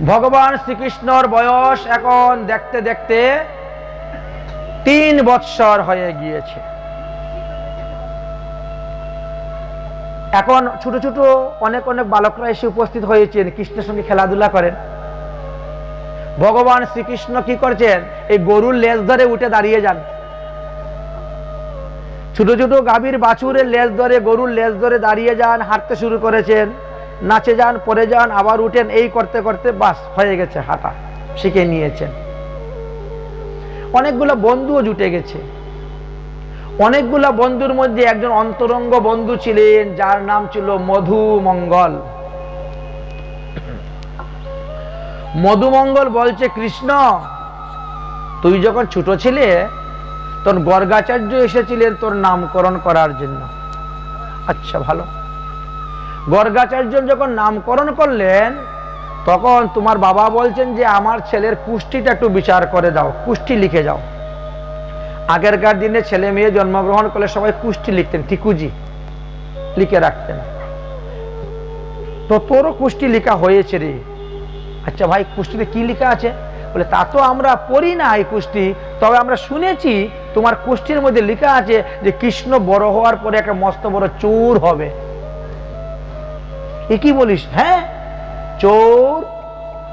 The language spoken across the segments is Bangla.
ভগবান শ্রীকৃষ্ণর বয়স এখন দেখতে দেখতে তিন বৎসর হয়ে গিয়েছে। এখন ছোট ছোট অনেক অনেক বালকরা এসে উপস্থিত হয়েছেন, কৃষ্ণের সঙ্গে খেলাধুলা করেন। ভগবান শ্রীকৃষ্ণ কি করছেন? এই গরুর লেজ ধরে উঠে দাঁড়িয়ে যান। ছোট ছোট গাভীর বাছুরের লেজ ধরে, গরুর লেজ ধরে দাঁড়িয়ে যান, হাঁটতে শুরু করেছেন। নাচে যান পরে যান, আবার উঠেন, এই করতে করতে বাস হয়ে গেছে হাঁটা, শিখে নিয়েছেন। অনেকগুলো বন্ধুও জুটে গেছে। অনেকগুলো বন্ধুর মধ্যে একজন অন্তরঙ্গ বন্ধু ছিলেন, যার নাম ছিল মধুমঙ্গল মধুমঙ্গল বলছে, কৃষ্ণ, তুই যখন ছোট ছিলে তোর গর্গাচার্য এসেছিলেন তোর নামকরণ করার জন্য। আচ্ছা ভালো। গর্গাচার্য যখন নামকরণ করলেন, তখন তোমার বাবা বলছেন যে, আমার ছেলের কুষ্টিটা একটু বিচার করে দাও কুষ্টি লিখে যাও। আগেরকার দিনে ছেলে মেয়ে জন্মগ্রহণ করলে সবাই কুষ্টি লিখতেন টিকুজি লিখে রাখতেন। তো তোরও কুষ্টি লেখা হয়েছে রে। আচ্ছা ভাই কুষ্টিতে কি লেখা আছে? বলে, তা তো আমরা পড়ি না এই কুষ্টি তবে আমরা শুনেছি তোমার কুষ্টির মধ্যে লেখা আছে যে, কৃষ্ণ বড় হওয়ার পরে একটা মস্ত বড় চোর হবে। এ কি বলিস? হ্যাঁ? চোর?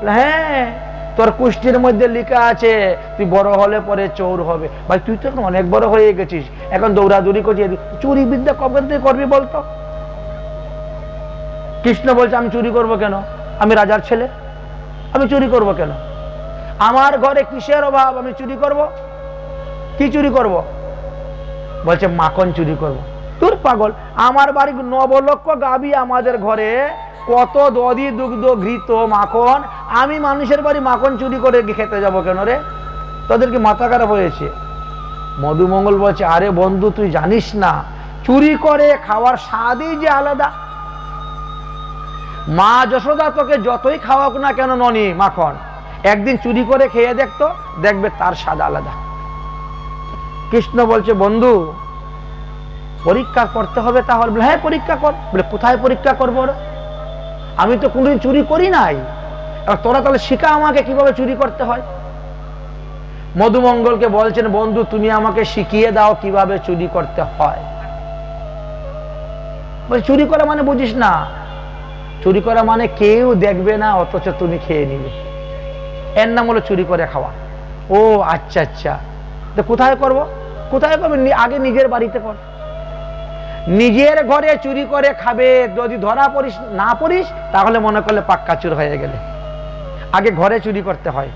হ্যাঁ। তোর কুষ্টির মধ্যে লেখা আছে, তুই বড় হলে পরে চোর হবে। ভাই, তুই তো এখন অনেক বড় হয়ে গেছিস। এখন দৌড়াদৌড়ি করছিস। চুরি বিদ্যা কবে তুই করবি বলতো? কৃষ্ণ বলছে, আমি চুরি করব কেন? আমি রাজার ছেলে। আমি চুরি করব কেন? আমার ঘরে কিসের অভাব? আমি চুরি করব? কি চুরি করব? বলছে, মাখন চুরি করব। তোর পাগল। আমার বাড়ি নবলক্ষ গাবি আমাদের ঘরে। কত দধি দুগ্ধ ঘৃত মাখন। আমি মানুষের বাড়ি মাখন চুরি করে খেতে যাব কেন রে? তোদেরকে মাথা খারাপ হয়েছে? মধুমঙ্গল বলছে, আরে বন্ধু, তুই জানিস না, চুরি করে খাওয়ার স্বাদই যে আলাদা। মা যশোদা তোকে যতই খাওয়াক না কেন ননি মাখন, একদিন চুরি করে খেয়ে দেখতো দেখবে তার স্বাদ আলাদা। কৃষ্ণ বলছে, বন্ধু পরীক্ষা করতে হবে তাহলে হ্যাঁ পরীক্ষা কর। বলে, কোথায় পরীক্ষা করব? আমি তো কোনোদিন চুরি করি নাই। তোরা তাহলে শিখা আমাকে কীভাবে চুরি করতে হয়। মধুমঙ্গলকে বলছেন, বন্ধু, তুমি আমাকে শিখিয়ে দাও কীভাবে চুরি করতে হয়। বলে, চুরি করা মানে বুঝিস না। চুরি করা মানে কেউ দেখবে না, অথচ তুমি খেয়ে নিবে। এর নাম হলো চুরি করে খাওয়া। ও আচ্ছা আচ্ছা। তো কোথায় করব? কোথায় করবে আগে নিজের বাড়িতে কর। নিজের ঘরে চুরি করে খাবে, যদি ধরা পড়িস, না পড়িস, তাহলে মনে করলে পাক্কা চুর হয়ে গেলে। আগে ঘরে চুরি করতে হয়।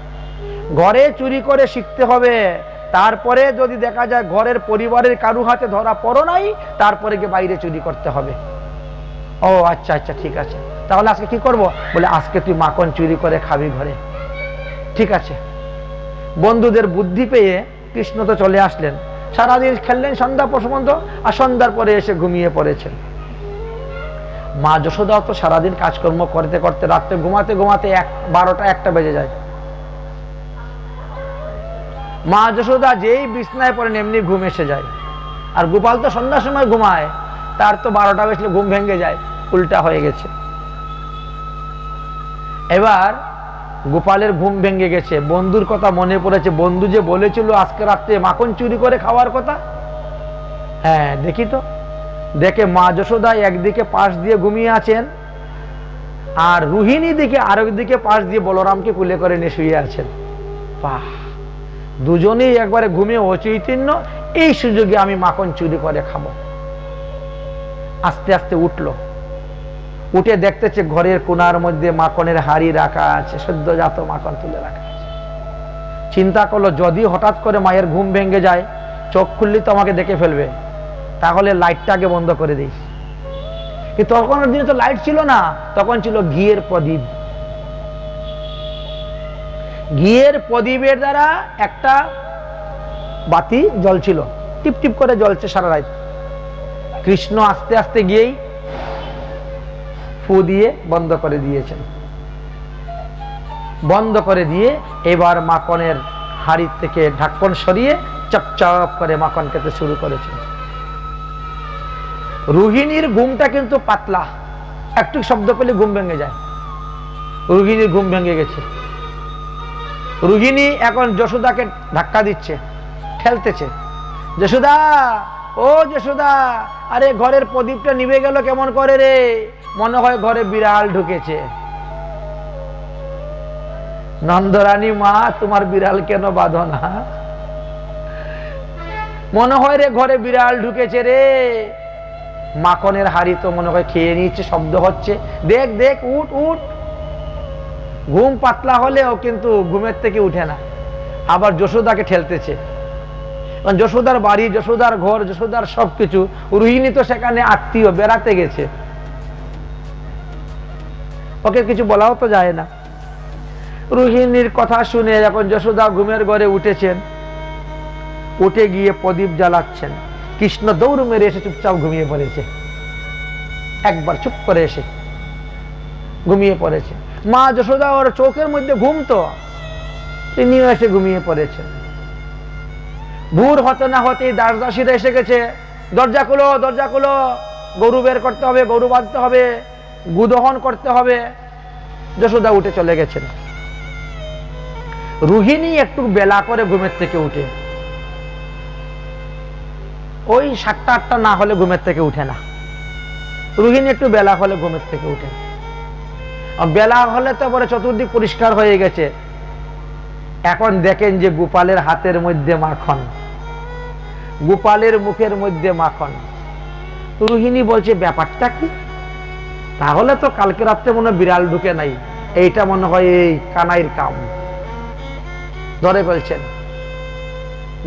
ঘরে চুরি করে শিখতে হবে। তারপরে যদি দেখা যায় ঘরের পরিবারের কারু হাতে ধরা পড়ো নাই, তারপরে গিয়ে বাইরে চুরি করতে হবে। ও আচ্ছা আচ্ছা ঠিক আছে। তাহলে আজকে কি করব? বলে, আজকে তুই মাখন চুরি করে খাবি ঘরে। ঠিক আছে। বন্ধুদের বুদ্ধি পেয়ে কৃষ্ণ তো চলে আসলেন। সারাদিন খেললেন, সন্ধ্যা পর্যন্ত, আর সন্ধ্যার পরে এসে ঘুমিয়ে পড়েছেন। মা যশোদাও তো সারাদিন কাজকর্ম করতে করতে রাত্রে ঘুমাতে ঘুমাতে এক, বারোটা, একটা বেজে যায়। মা যশোদা যেই বিছনায় পড়েন, এমনি ঘুম এসে যায়। আর গোপাল তো সন্ধ্যার সময় ঘুমায়, তার তো বারোটা বেশলে ঘুম ভেঙে যায়, উল্টা হয়ে গেছে। এবার গোপালের ঘুম ভেঙে গেছে। বন্ধুর কথা মনে পড়েছে। বন্ধু যে বলেছিল, আজকে রাত্রে মাখন চুরি করে খাওয়ার কথা? হ্যাঁ দেখি তো। দেখে মা যশোদা একদিকে পাশ দিয়ে ঘুমিয়ে আছেন আর রুহিণী দিকে আরেক দিকে পাশ দিয়ে বলরামকে কুলে করে নিয়ে শুয়ে আছেন। বাহ! দুজনেই একবারে ঘুমিয়ে অচৈতন্য। এই সুযোগে আমি মাখন চুরি করে খাব। আস্তে আস্তে উঠল। উঠে দেখতেছে ঘরের কোনার মধ্যে মাখনের হাড়ি রাখা আছে সদ্যজাত মাখন তুলে রাখা আছে। চিন্তা করল, যদি হঠাৎ করে মায়ের ঘুম ভেঙে যায়, চোখ খুললে তো আমাকে দেখে ফেলবে। তাহলে লাইটটাকে বন্ধ করে দিই তখনের দিনে তো লাইট ছিল না, তখন ছিল ঘিয়ের প্রদীপ। ঘিয়ের প্রদীপের দ্বারা একটা বাতি জ্বলছিল। টিপ টিপ করে জ্বলছে সারা রাত। কৃষ্ণ আস্তে আস্তে গিয়েই ফু দিয়ে বন্ধ করে দিয়েছেন। বন্ধ করে দিয়ে এবার মাকনের হাড়ির থেকে ঢাকন সরিয়ে চপচপ করে মাখন খেতে শুরু করেছেন। রোহিণীর ঘুমটা কিন্তু পাতলা। একটু শব্দ পেলে ঘুম ভেঙে যায়। রুগিনীর ঘুম ভেঙে গেছে। রুগিনী এখন যশোদাকে ধাক্কা দিচ্ছে, ঠেলতেছে। যশোদা, ও যশোদা, আরে ঘরের প্রদীপটা নিভে গেল কেমন করে রে? মনে হয় ঘরে বিড়াল ঢুকেছে। নন্দরানী মা, তোমার বিড়াল কেন বাঁধো না? মনে হয় রে ঘরে বিড়াল ঢুকেছে রে। মাখনের হাড়ি তো মনে হয় খেয়ে নিচ্ছে, শব্দ হচ্ছে। দেখ দেখ, উঠ উঠ। ঘুম পাতলা হলেও কিন্তু ঘুমের থেকে উঠে না। আবার যশোদাকে ঠেলতেছে। যশোদার বাড়ি, যশোদার ঘর, যশোদার সবকিছু, রুহিণী তো সেখানে আত্মীয়, বেড়াতে গেছে। ওকে কিছু বলাও তো যায় না। রুহিণীর কথা শুনে যখন যশোদা ঘুমের ঘরে উঠেছেন, উঠে গিয়ে প্রদীপ জ্বালাচ্ছেন। কৃষ্ণ দৌড় মেরে এসে চুপচাপ ঘুমিয়ে পড়েছে। একবার চুপ করে এসে ঘুমিয়ে পড়েছে। মা যশোদা ওর চোখের মধ্যে ঘুমতো তিনিও এসে ঘুমিয়ে পড়েছেন। ভোর হতে না হতেই দাস দাসীরা এসে গেছে, দরজা খুলো দরজা খুলো, গরু বের করতে হবে, গরু বাঁধতে হবে। গুদহন করতে হবে। যশোদা উঠে চলে গেছেন। রুহিণী একটু বেলা করে ঘুমের থেকে উঠে। ওই সাতটা আটটা না হলে ঘুমের থেকে উঠে না। রুহিণী একটু বেলা হলে ঘুমের থেকে উঠে। বেলা হলে তো পরে চতুর্দিক পরিষ্কার হয়ে গেছে। এখন দেখেন যে গোপালের হাতের মধ্যে মাখন। গোপালের মুখের মধ্যে মাখন। রুহিণী বলছে, ব্যাপারটা কি? তাহলে তো কালকে রাত্রে মনে বিড়াল ঢুকে নাই। এইটা মনে হয় এই কানাইর কাম। ধরে ফেলছেন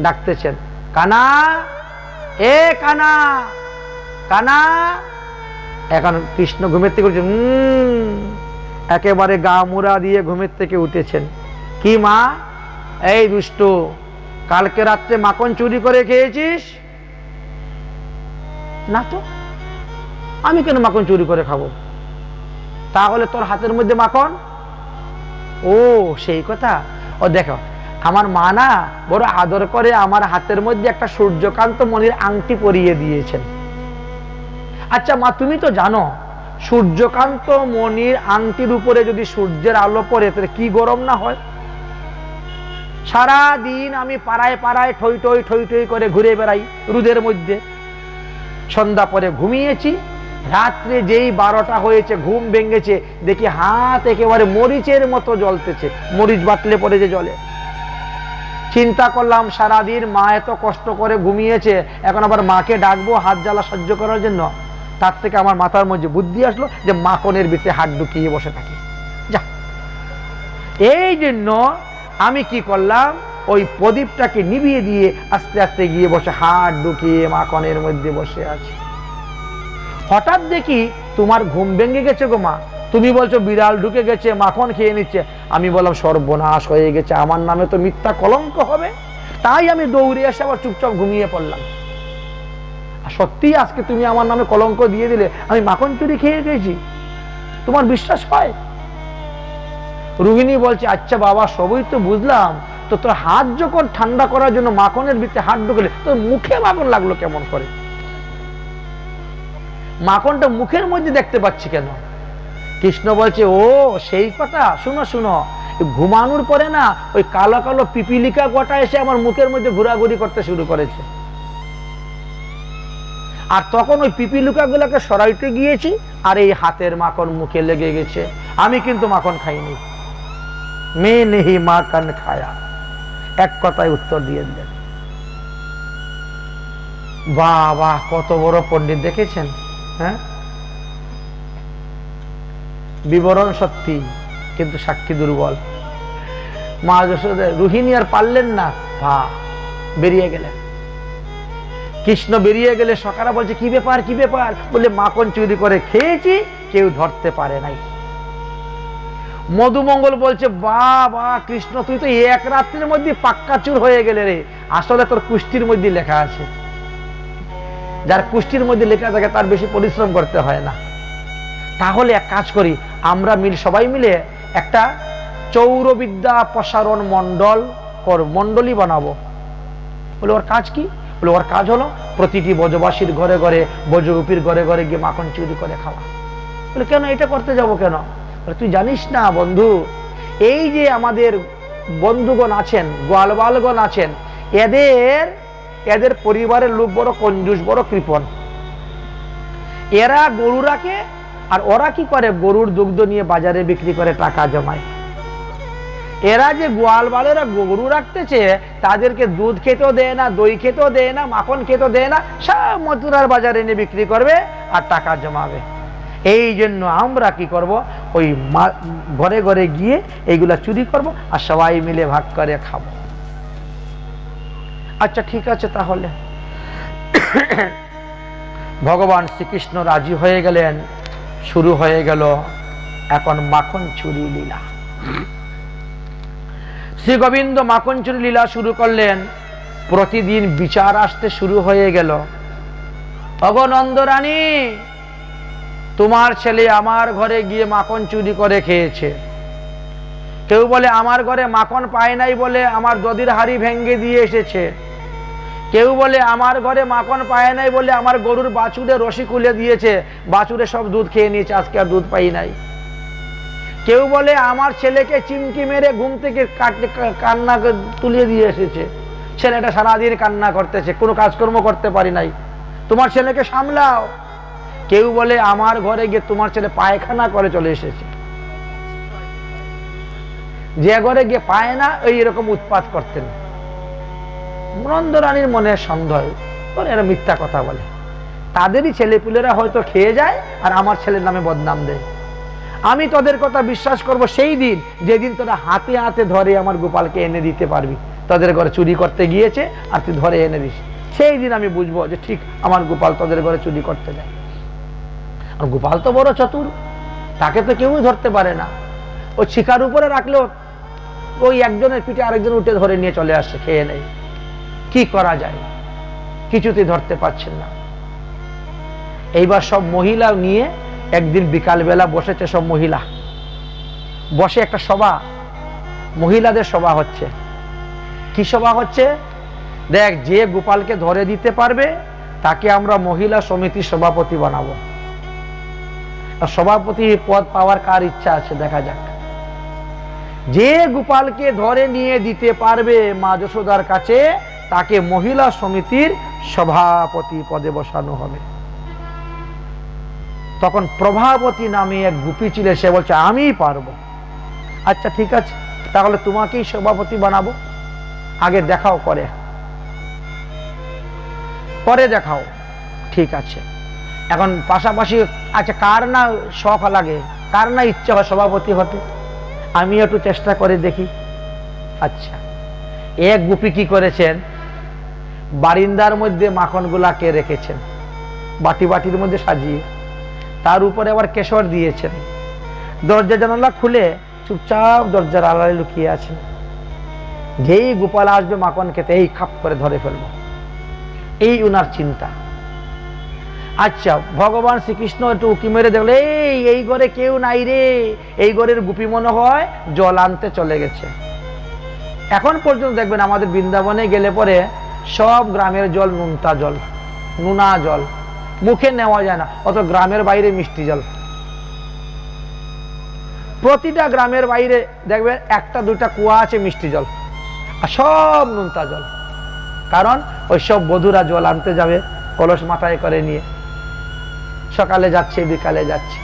ডাকতেছেন কানা এ কানা কানা। এখন কৃষ্ণ ঘুমের থেকে উঠছে "উম", একেবারে গা মুড়া দিয়ে ঘুমের থেকে উঠেছেন। কি মা? এই দুষ্ট কালকে রাত্রে মাখন চুরি করে খেয়েছিস? না তো। আমি কেন মাখন চুরি করে খাব? তাহলে তোর হাতের মধ্যে মাখন? ও, সেই কথা? ও, দেখো, আমার মা না বড় আদর করে আমার হাতের মধ্যে একটা সূর্যকান্ত মনির আংটি পরিয়ে দিয়েছেন। আচ্ছা মা, তুমি তো জানো, সূর্যকান্ত মনির আংটির উপরে যদি সূর্যের আলো পড়ে, তাহলে কি গরম না হয়? সারা দিন আমি পাড়ায় পাড়ায় ঠই ঠই ঠই ঠই করে ঘুরে বেড়াই রুদের মধ্যে। সন্ধ্যা পরে ঘুমিয়েছি রাত্রে যেই বারোটা হয়েছে, ঘুম ভেঙেছে, দেখি হাত একেবারে মরিচের মতো জ্বলতেছে। মরিচ বাটলে পরে যে জলে চিন্তা করলাম, সারাদিন মা এত কষ্ট করে ঘুমিয়েছে, এখন আবার মাকে ডাকবো, হাত জ্বালা সহ্য করার জন্য। তার থেকে আমার মাথার মধ্যে বুদ্ধি আসলো যে মাকনের ভিতরে হাত ঢুকিয়ে বসে থাকি। যা। এই জন্য আমি কি করলাম, ওই প্রদীপটাকে নিভিয়ে দিয়ে আস্তে আস্তে গিয়ে বসে হাত ঢুকিয়ে মাকনের মধ্যে বসে আছি। হঠাৎ দেখি তোমার ঘুম ভেঙে গেছে গো মা। তুমি বলছো, বিড়াল ঢুকে গেছে, মাখন খেয়ে নিচ্ছে। আমি বললাম, সর্বনাশ হয়ে গেছে, আমার নামে তো মিথ্যা কলঙ্ক হবে। তাই আমি দৌড়ে এসে আবার চুপচাপ ঘুমিয়ে পড়লাম। আর সত্যিই আজকে তুমি আমার নামে কলঙ্ক দিয়ে দিলে, আমি মাখন চুরি খেয়ে গেছি। তোমার বিশ্বাস হয়? রুহিণী বলছে আচ্ছা বাবা, সবই তো বুঝলাম। তো তোর হাত যখন ঠান্ডা করার জন্য মাখনের ভিতরে হাত ঢুকলে, তোর মুখে মাখন লাগল কেমন করে? মাখনটা মুখের মধ্যে দেখতে পাচ্ছি কেন? কৃষ্ণ বলছে, ও, সেই কথা? শুনো শুনো। ঘুমানোর পরে না, ওই কালো কালো পিপিলিকা গোটা এসে আমার মুখের মধ্যে ঘোরাঘুরি করতে শুরু করেছে। আর তখন ওই পিপিলিকা গুলাকে সরাইতে গিয়েছি, আর এই হাতের মাখন মুখে লেগে গেছে। আমি কিন্তু মাখন খাইনি। মেয়ে নেহি মাখন খায়া। এক কথায় উত্তর দিয়ে দেন বাহ বাহ কত বড় পণ্ডিত দেখেছেন? হ্যাঁ? বিবরণ সত্যি, কিন্তু সাক্ষী দুর্বল। মা যশোদা, রুহিণী আর পারলেন না? ভা, বেরিয়ে গেলেন। কৃষ্ণ বেরিয়ে গেলে সকারা বলছে, কি ব্যাপার কি ব্যাপার? বলে মাখন চুরি করে খেয়েছি, কেউ ধরতে পারে নাই। মধুমঙ্গল বলছে বা বা কৃষ্ণ, তুই তো এক রাত্রির মধ্যে পাক্কা চুর হয়ে গেলে রে। আসলে তোর কুষ্টির মধ্যে লেখা আছে। যার কুষ্টির মধ্যে লেখা থাকে, তার বেশি পরিশ্রম করতে হয় না। তাহলে এক কাজ করি, আমরা মিল সবাই মিলে একটা চৌরবিদ্যা প্রসারণ মণ্ডল কর, মণ্ডলী বানাবো। বলে, ওর কাজ কি? বলে, ওর কাজ হলো প্রতিটি বজবাসীর ঘরে ঘরে, বজগুপির ঘরে ঘরে গিয়ে মাখন চুরি করে খাওয়া। বলে, কেন এটা করতে যাব কেন? তুই জানিস না বন্ধু, এই যে আমাদের বন্ধুগণ আছেন, গোয়ালবালগণ আছেন, এদের এদের পরিবারের লোক বড় কঞ্জুস, বড় কৃপণ। এরা গরু রাখে আর ওরা কি করে? গরুর দুগ্ধ নিয়ে বাজারে বিক্রি করে টাকা জমায়। এরা যে গোয়াল বালেরা গরু রাখতেছে, তাদেরকে দুধ খেতেও দেয় না, দই খেতেও দেয় না, মাখন খেতেও দেয় না, সব মথুরার বাজারে এনে বিক্রি করবে আর টাকা জমাবে। এই জন্য আমরা কি করব? ওই ঘরে ঘরে গিয়ে এইগুলা চুরি করব আর সবাই মিলে ভাগ করে খাব। আচ্ছা ঠিক আছে তাহলে। ভগবান শ্রীকৃষ্ণ রাজি হয়ে গেলেন, শুরু হয়ে গেল এখন মাখন চুরি লীলা। শ্রী গোবিন্দ মাখন চুরি লীলা শুরু করলেন, প্রতিদিন বিচার আসতে শুরু হয়ে গেল। অগনন্দ রানী তোমার ছেলে আমার ঘরে গিয়ে মাখন চুরি করে খেয়েছে। কেউ বলে, আমার ঘরে মাখন পায় নাই বলে আমার দদির হাড়ি ভেঙ্গে দিয়ে এসেছে। কেউ বলে আমার ঘরে মাখন পায় নাই বলে আমার গরুর বাছুরে রশি খুলে দিয়েছে। বাছুরে সব দুধ খেয়ে নিয়েছে, আজকে আর দুধ পাই নাই। কেউ বলে আমার ছেলেকে চিমকি মেরে ঘুম থেকে কান্না তুলিয়ে দিয়ে এসেছে। ছেলেটা সারাদিন কান্না করতেছে, কোনো কাজকর্ম করতে পারি নাই। তোমার ছেলেকে সামলাও। কেউ বলে আমার ঘরে গিয়ে তোমার ছেলে পায়খানা করে চলে এসেছে। যে ঘরে গিয়ে পায় না, ওই এরকম উৎপাত করতেন। নন্দ রানীর মনে সন্দেহ। ওরা এরা মিথ্যা কথা বলে। তাদেরই ছেলেপুলেরা হয়তো খেয়ে যায় আর আমার ছেলের নামে বদনাম দেয়। আমি তোদের কথা বিশ্বাস করব সেই দিন, যেদিন তোরা হাতে হাতে ধরে আমার গোপালকে এনে দিতে পারবি। তোদের ঘরে চুরি করতে গিয়েছে আর তুই ধরে এনে দিস। সেই দিন আমি বুঝব যে ঠিক আমার গোপাল তোদের ঘরে চুরি করতে যায়। আর গোপাল তো বড় চতুর, তাকে তো কেউই ধরতে পারে না। ও শিকার উপরে রাখলেও ওই একজনের পিঠে আরেকজন উঠে ধরে নিয়ে চলে আসছে খেয়ে নেই কি করা যায়? কিছুতেই ধরতে পারছেন না। এইবার সব মহিলা নিয়ে একদিন বিকালবেলা বসেছে সব মহিলা। বসে একটা সভা। মহিলাদের সভা হচ্ছে। কি সভা হচ্ছে? দেখ, যে গোপালকে ধরে দিতে পারবে, তাকে আমরা মহিলা সমিতির সভাপতি বানাবো। আর সভাপতি পদ পাওয়ার কার ইচ্ছা আছে? দেখা যাক। যে গোপালকে ধরে নিয়ে দিতে পারবে মা যশোদার কাছে তাকে মহিলা সমিতির সভাপতি পদে বসানো হবে। তখন প্রভাবতী নামে এক গুপি ছিল, সে বলছে আমিই পারব। আচ্ছা ঠিক আছে, তাহলে তোমাকেই সভাপতি বানাবো। আগে দেখাও করে পরে দেখাও। ঠিক আছে। এখন পাশাপাশি আচ্ছা কার না শখ লাগে? কার না ইচ্ছে হয় সভাপতি হতে? আমি একটু চেষ্টা করে দেখি। আচ্ছা। এক গুপি কি করেছেন? বারিন্দার মধ্যে মাখনগুলাকে রেখেছেন বাটি বাটির মধ্যে সাজিয়ে, তার উপরে আবার কেশর দিয়েছেন। দরজা জানালা খুলে চুপচাপ দরজার আড়ালে লুকিয়ে আছেন। যেই গোপাল আসবে মাখন খেতে, এই খাপ করে ধরে ফেলব। এই উনার চিন্তা। আচ্ছা ভগবান শ্রীকৃষ্ণ একটু উকি মেরে দেখল এই এই ঘরে কেউ নাই রে। এই ঘরের গুপি মনে হয় জল আনতে চলে গেছে। এখন পর্যন্ত দেখবেন আমাদের বৃন্দাবনে গেলে পরে সব গ্রামের জল, নুনতা জল, নুনা জল। মুখে নেওয়া যায় না অত গ্রামের বাইরে মিষ্টি জল। প্রতিটা গ্রামের বাইরে দেখবেন একটা দুটা কুয়া আছে মিষ্টি জল, আর সব নুনতা জল। কারণ ওই সব বধুরা জল আনতে যাবে, কলস মাথায় করে নিয়ে। সকালে যাচ্ছে, বিকালে যাচ্ছে।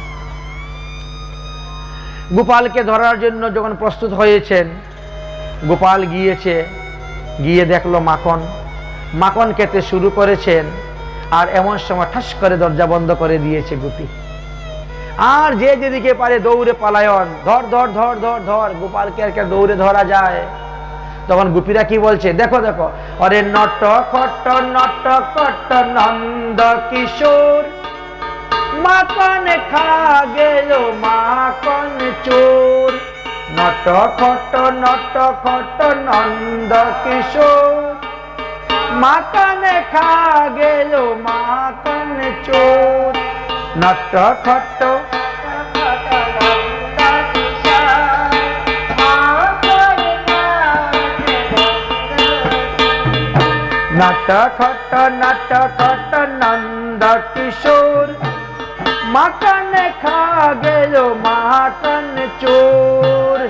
গোপালকে ধরার জন্য যখন প্রস্তুত হয়েছেন, গোপাল গিয়েছে, গিয়ে দেখল মাখন। মাখন খেতে শুরু করেছেন আর এমন সময় ঠাস করে দরজা বন্ধ করে দিয়েছে গুপি। আর যে যেদিকে পারে দৌড়ে পালায়ন। ধর ধর ধর ধর ধর, গোপালকে আর কে দৌড়ে ধরা যায়। তখন গুপিরা কি বলছে? দেখো দেখো। অরে নট খট নট কট নন্দ কিশোর। মাখন খা গেল মাখন চোর। নট খট নট খট নন্দ কিশোর। মাখন খা গেল মাখন চোর। নট খট নট খট নট খট নন্দ কিশোর। মাখন খা গেল মাখন চোর।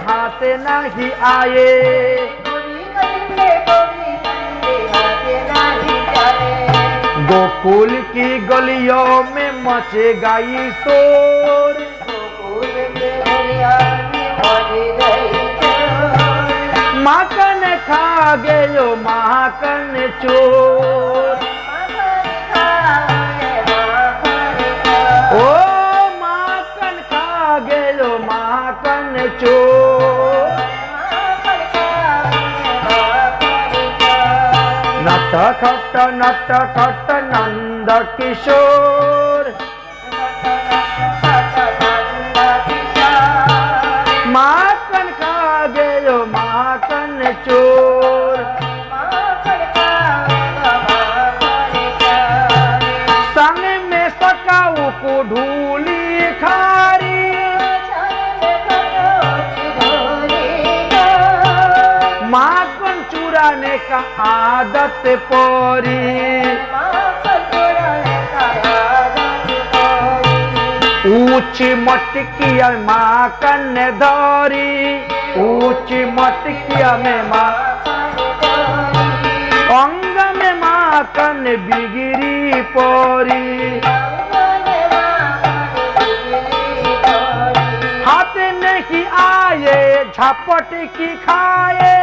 हाथ नहीं आए। गोकुल की गलियों में मचे गई शोर। माकन खा गयो, माकन चोर। ओ माकन खा गयो, माकन चोर। નટખટ નટખટ નંદ કિશોર માકન ખા ગયો માકન ચોર आदत परी। ऊँची मटकिया माकन धरी ऊँची मटकिया में माँ। अंग में माकन बिगड़ी परी। हाथ नहीं आए झपट की खाए।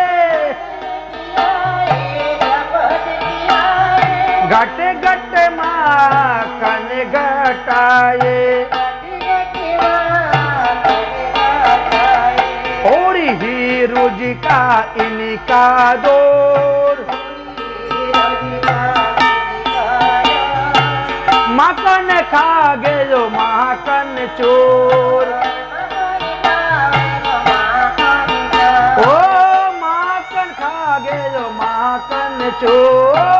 घट घट माकन घटाए। और ही रुज इनका दौर माकन खा गयो माकन चोर। ओ माकन खा गयो माकन चोर।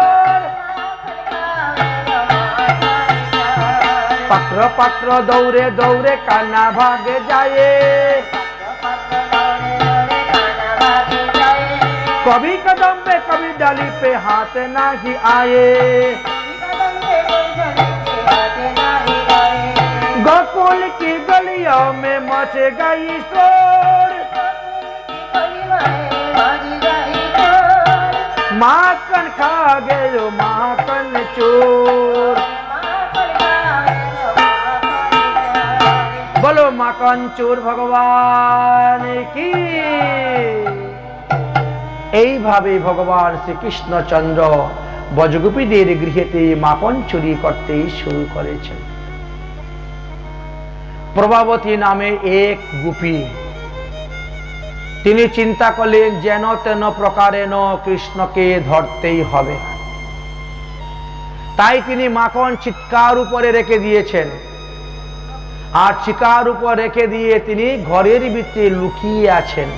पत्र पत्र दौड़े दौड़े काना भागे जाए। कभी कदम पे कभी डाली पे हाथ नहीं आए। गोकुल की गलियों में मच गई शोर माकन खा गयो माकन चोर। মাকন চোর ভগবান কি? এইভাবে ভগবান শ্রীকৃষ্ণচন্দ্র বজগোপীদের গৃহেতে মাকন চুরি করতে শুরু করেছেন। প্রভাবতী নামে এক গুপী। তিনি চিন্তা করলেন, যেন তেন প্রকারেণ কৃষ্ণকে ধরতেই হবে। তাই তিনি মাখন চিৎকার উপরে রেখে দিয়েছেন। আর চিকার উপর রেখে দিয়ে তিনি ঘরের ভিতরে লুকিয়ে আছেন।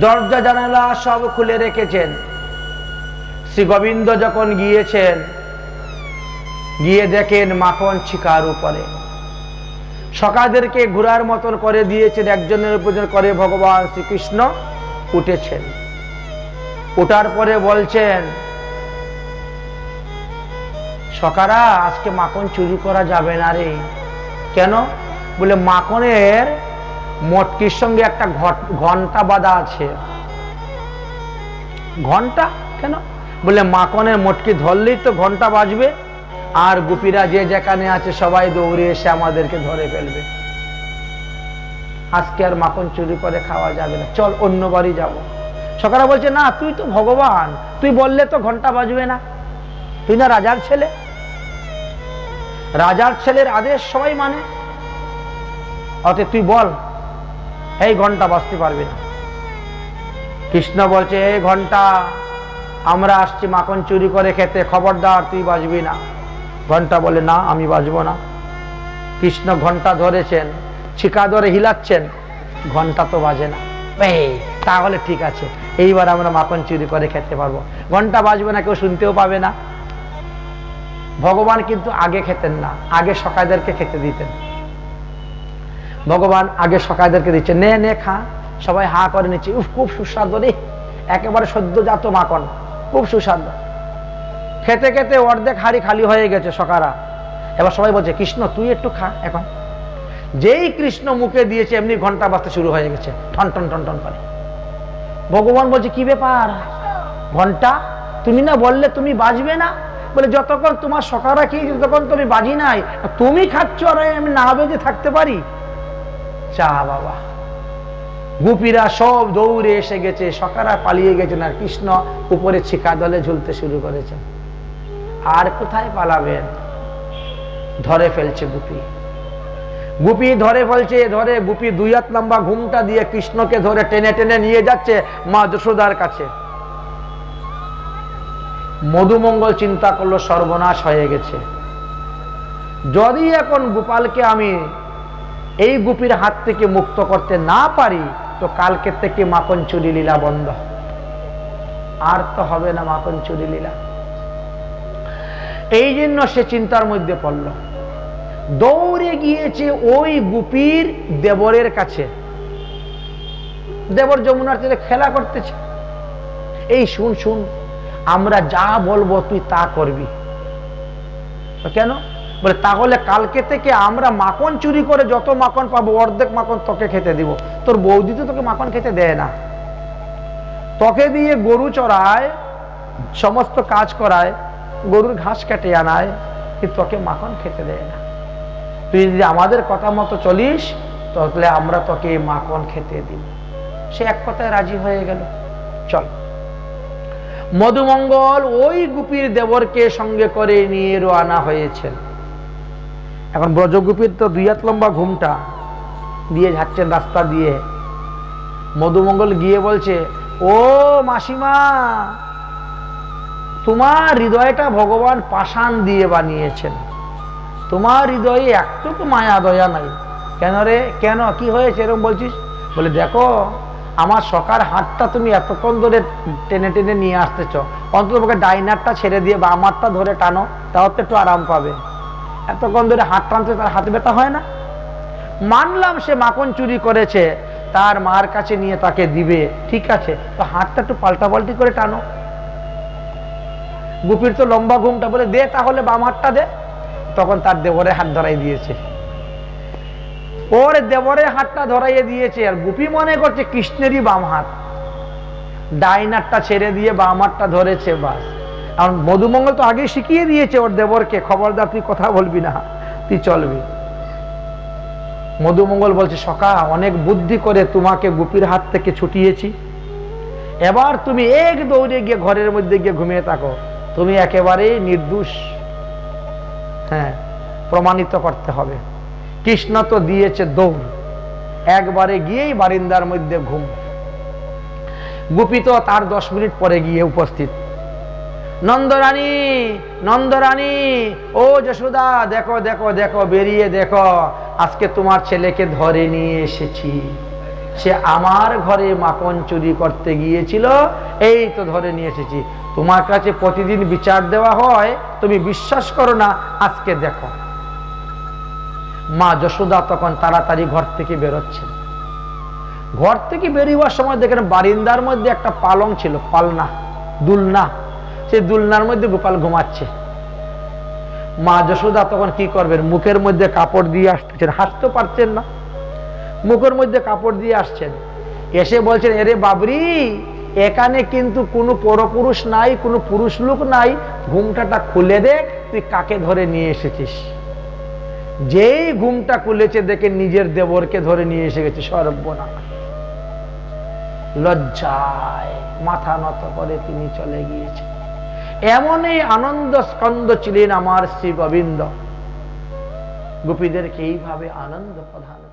দরজা জানালা সব খুলে রেখেছেন। শ্রী গোবিন্দ যখন গিয়েছেন, গিয়ে দেখেন মাখন চিকার উপরে। সকাদেরকে ঘোরার মতন করে দিয়েছেন, একজনের উপর করে ভগবান শ্রীকৃষ্ণ উঠেছেন। ওঠার পরে বলছেন, সকারা, আজকে মাখন চুরি করা যাবে না রে। কেন? বলে মাখনের মটকির সঙ্গে একটা ঘণ্টা বাঁধা আছে। ঘণ্টা কেন? বলে মাখনের মটকি ধরলেই তো ঘণ্টা বাজবে। আর গুপিরা যে যেখানে আছে সবাই দৌড়ে এসে আমাদেরকে ধরে ফেলবে। আজকে আর মাখন চুরি করে খাওয়া যাবে না। চল অন্য বাড়ি যাব। সকালে বলছে, না, তুই তো ভগবান। তুই বললে তো ঘণ্টা বাজবে না। তুই না রাজার ছেলে? রাজার ছেলের আদেশ সবাই মানে। অতএব তুই বল, এই ঘণ্টা বাঁচতে পারবে না। কৃষ্ণ বলছে এই ঘণ্টা, আমরা আসছি মাখন চুরি করে খেতে, খবরদার, তুই বাজবি না। ঘণ্টা বলে, না, আমি বাজবো না। কৃষ্ণ ঘণ্টা ধরেছেন, ছিকা ধরে হিলাচ্ছেন, ঘণ্টা তো বাজে না। তাহলে ঠিক আছে, এইবার আমরা মাখন চুরি করে খেতে পারব। ঘণ্টা বাজবে না, কেউ শুনতেও পাবে না। ভগবান কিন্তু আগে খেতেন না, আগে সকাইদেরকে খেতে দিতেন। ভগবান আগে সকাইদেরকে দিচ্ছে নে নে, খা। সবাই হা করে নিচ্ছে, উফ, খুব সুস্বাদু রে। একেবারে সদ্যজাত মাখন, খুব সুস্বাদু। খেতে খেতে অর্ধেক হাড়ি খালি হয়ে গেছে সকারা। এবার সবাই বলছে, কৃষ্ণ, তুই একটু খা এখন। যেই কৃষ্ণ মুখে দিয়েছে, এমনি ঘণ্টা বাজতে শুরু হয়ে গেছে টন টন টন টন করে। ভগবান বলছে, কি ব্যাপার? ঘণ্টা? তুমি না বললে তুমি বাজবে না? বলে, যতক্ষণ তোমার সকারা খেয়েছি ততক্ষণ তুমি বাজি নাই তুমি খাচ্ছ আর আমি না বেজে থাকতে পারি? চা বাবা। গুপিরা সব দৌড়ে এসে গেছে সকারা পালিয়ে গেছেন আর কৃষ্ণ উপরে ছিকা দলে ঝুলতে শুরু করেছেন আর কোথায় পালাবেন? ধরে ফেলছে গুপি। গুপি ধরে ফেলছে, ধরে গুপি দুই হাত লম্বা ঘুমটা দিয়ে কৃষ্ণকে ধরে টেনে টেনে নিয়ে যাচ্ছে মা যশোদার কাছে। মধুমঙ্গল চিন্তা করল, সর্বনাশ হয়ে গেছে। যদি এখন গোপালকে আমি এই গুপির হাত থেকে মুক্ত করতে না পারি, তো কালকে থেকে মাখন চুরি লীলা বন্ধ। আর তো হবে না মাখন চুরি লীলা। এই জন্য সে চিন্তার মধ্যে পড়ল। দৌড়ে গিয়েছে ওই গুপির দেবরের কাছে। দেবর যমুনার ছেলে খেলা করতেছে। এই শুন শুন আমরা যা বলব তুই তা করবি। কেন? বলে, তাহলে কালকে থেকে আমরা মাখন চুরি করে যত মাখন পাবো, অর্ধেক মাখন তোকে খেতে দিব। তোর বৌদি তো তোকে মাখন খেতে দেয় না। তোকে দিয়ে গরু চড়ায়, সমস্ত কাজ করায়, গরুর ঘাস কেটে আনায়, কিন্তু তোকে মাখন খেতে দেয় না। তুই যদি আমাদের কথা মতো চলিস, তাহলে আমরা তোকে মাখন খেতে দিব। সে এক কথায় রাজি হয়ে গেল। চল। মধুমঙ্গল ওই গুপির দেবরকে সঙ্গে করে নিয়ে রওনা হয়েছেন। এখন ব্রজগুপির তো দুই হাত লম্বা ঘুমটা, দিয়ে যাচ্ছেন রাস্তা দিয়ে। মধুমঙ্গল গিয়ে বলছে, ও মাসিমা, তোমার হৃদয়টা ভগবান পাষাণ দিয়ে বানিয়েছেন। তোমার হৃদয়ে একটুকু মায়া, দয়া নাই। কেন রে? কেন? কি হয়েছে? এরকম বলছিস? বলে, দেখো আমার সকার হাতটা তুমি এতক্ষণ ধরে টেনে টেনে নিয়ে আসতেছ। অন্তত পক্ষে ডাইনারটা ছেড়ে দিয়ে বা আমারটা ধরে টানো, তাও তো একটু আরাম পাবে। এতক্ষণ ধরে হাত টানতে তার হাত ব্যথা হয় না? মানলাম সে মাখন চুরি করেছে, তার মার কাছে নিয়ে তাকে দিবে, ঠিক আছে, তো হাতটা একটু পাল্টা পাল্টি করে টানো। গুপির তো লম্বা ঘুমটা বলে দে তাহলে বাম হাতটা দে। তখন তার দেবরে হাত ধরাই দিয়েছে। ওর দেবরের হাতটা ধরাইয়ে দিয়েছে, আর গুপি মনে করছে কৃষ্ণেরই বাম হাত। ডাইনারটা ছেড়ে দিয়ে বাম হাতটা ধরেছে, বাস। আর মধুমঙ্গল তো আগে শিখিয়ে দিয়েছে ওর দেবরকে, খবরদার, তুই কথা বলবি না, তুই চলবি। মধুমঙ্গল বলছে সকা অনেক বুদ্ধি করে তোমাকে গুপির হাত থেকে ছুটিয়েছি। এবার তুমি এক দৌড়ে গিয়ে ঘরের মধ্যে গিয়ে ঘুমিয়ে থাকো। তুমি একেবারেই নির্দোষ। হ্যাঁ প্রমাণিত করতে হবে। কৃষ্ণ তো দিয়েছে দৌড়। একবারে গিয়েই বারিন্দার মধ্যে ঘুম। গুপি তো তার দশ মিনিট পরে গিয়ে উপস্থিত। নন্দরানী নন্দরানী, ও যশোদা, দেখো দেখো দেখো, বেরিয়ে দেখো, আজকে তোমার ছেলেকে ধরে নিয়ে এসেছি। সে আমার ঘরে মাখন চুরি করতে গিয়েছিল, এই তো ধরে নিয়ে এসেছি। তোমার কাছে প্রতিদিন বিচার দেওয়া হয়, তুমি বিশ্বাস করো না, আজকে দেখো। মা যশোদা তখন তাড়াতাড়ি ঘর থেকে বেরোচ্ছেন ঘর থেকে বেরিয়ে সময় দেখেন বারিন্দার মধ্যে একটা পালং ছিল, পালনা, দুলনা। সেই দুলনার মধ্যে গোপাল ঘুমাচ্ছে। মা যশোদা তখন কি করবেন? মুখের মধ্যে কাপড় দিয়ে আসতেছেন হাসতে পারছেন না। মুখের মধ্যে কাপড় দিয়ে আসছেন। এসে বলছেন, এরে বাবরি, এখানে কিন্তু কোনো পরপুরুষ নাই, কোনো পুরুষ লোক নাই। ঘুমটাটা খুলে দেখ, তুই কাকে ধরে নিয়ে এসেছিস? যেই ঘুমটা খুলেছে দেখে নিজের দেবরকে ধরে নিয়ে এসে গেছে সর্বনা লজ্জায় মাথা নত করে তিনি চলে গিয়েছেন। এমনই আনন্দ স্কন্দ ছিলেন আমার শ্রী গোবিন্দ। গোপীদেরকে এইভাবে আনন্দ প্রদান করে